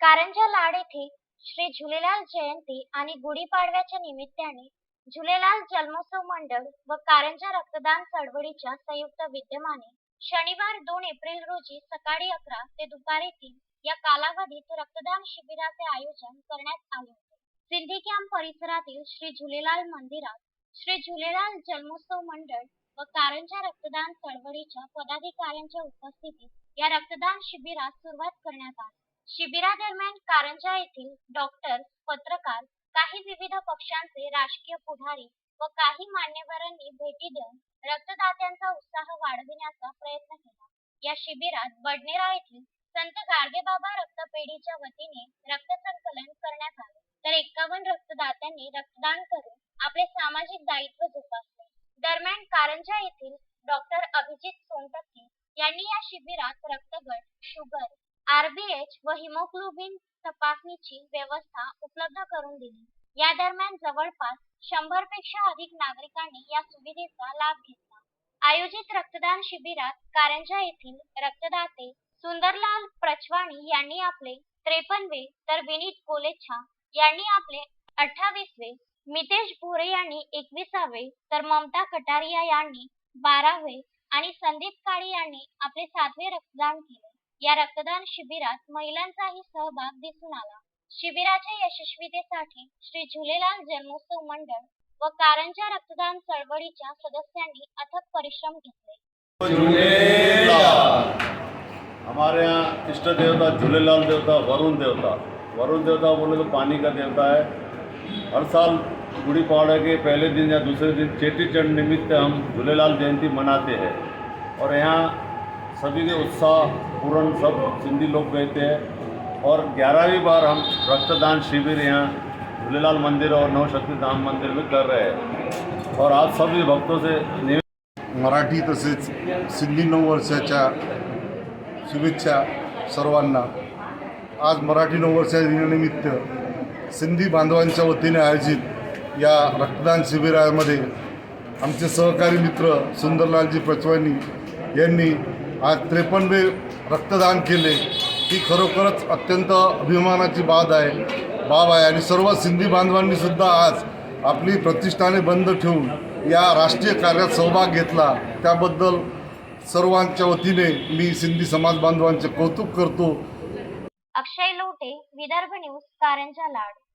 कारंजा लाड येथे श्री झुलेलाल जयंती आणि गुढीपाडव्याच्या निमित्ताने झुलेलाल जन्मोत्सव मंडळ व कारंजा रक्तदान चळवळीच्या संयुक्त विद्यमाने शनिवार दोन एप्रिल रोजी सकाळी अकरा ते दुपारी तीन या कालावधीत रक्तदान शिबिराचे आयोजन करण्यात आले होते. सिंधी कॅम्प परिसरातील श्री झुलेलाल मंदिरात श्री झुलेलाल जन्मोत्सव मंडळ व कारंजा रक्तदान चळवळीच्या पदाधिकाऱ्यांच्या उपस्थितीत या रक्तदान शिबिरास सुरुवात करण्यात आली. शिबिरादरम्यान कारंजा येथील डॉक्टर पत्रकार काही विविध पक्षांचे राजकीय पुढारी व काही मान्यवरांनी भेटी देऊन रक्तदात्यांचा उत्साह वाढविण्याचा प्रयत्न केला. या शिबिरात बडनेरा येथील संत गाडगेबाबा रक्तपेढीच्या वतीने रक्त संकलन करण्यात आले. तर एकावन्न रक्तदात्यांनी रक्तदान करून आपले सामाजिक दायित्व जोपासले. दरम्यान कारंजा येथील डॉक्टर अभिजित सोनटक्के यांनी या शिबिरात रक्तगट शुगर आरबीएच व हिमोग्लोबिन तपासणीची व्यवस्था उपलब्ध करून दिली. या दरम्यान जवळपास शंभरपेक्षा अधिक नागरिकांनी या सुविधेचा लाभ घेतला. आयोजित रक्तदान शिबिरात कारंजा येथील रक्तदाते सुंदरलाल प्रचवाणी यांनी आपले त्रेपन्नवे तर विनीत कोलेच्छा यांनी आपले अठ्ठावीसवे मितेश भोरे यांनी एकविसावे तर ममता कटारिया यांनी बारावे आणि संदीप काळे यांनी आपले सातवे रक्तदान केले. या रक्तदान शिबिरात महिलांचाही सहभाग दिसून आला. शिबिराच्या यशस्वीतेसाठी श्री झुलेलाल जन्मोत्सव मंडळ व कारंजा रक्तदान चळवळीच्या सदस्यांनी अथक परिश्रम घेतले. हमारे यहाँ इष्ट देवता झूलेलाल देवता वरुण देवता। वरुण देवता बोले तो पानी का देवता है। हर साल गुड़ी पहाड़ा के पहले दिन या दूसरे दिन चेटी चंड निमित्त हम झूलेलाल जयंती मनाते हैं। और यहाँ सभी के उत्साह पूर्ण सब सिंधी लोग गए हैं। और ग्यारहवीं बार हम रक्तदान शिविर यहाँ झूलेलाल मंदिर और नवशक्ति धाम मंदिर में कर रहे हैं। और आज सभी भक्तों से मराठी तसेच सिंधी नववर्षाच्या शुभेच्छा सर्वांना. आज मराठी नववर्षाच्या दिनानिमित्त सिंधी बांधवांच्या वतीने आयोजित या रक्तदान शिबिरामध्ये आमचे सहकारी मित्र सुंदरलालजी पचवानी यांनी आज त्रेपन्नवे रक्तदान केले. ही खरोखरच अत्यंत अभिमानाची बाब आहे. बाब आहे. आणि सर्व सिंधी बांधवांनी सुद्धा आज आपली प्रतिष्ठाने बंद ठेवून या राष्ट्रीय कार्यात सहभाग घेतला. त्याबद्दल सर्वांच्या वतीने मी सिंधी समाज बांधवांचे कौतुक करतो. अक्षय लोटे विदर्भ न्यूज कारंजा लाड.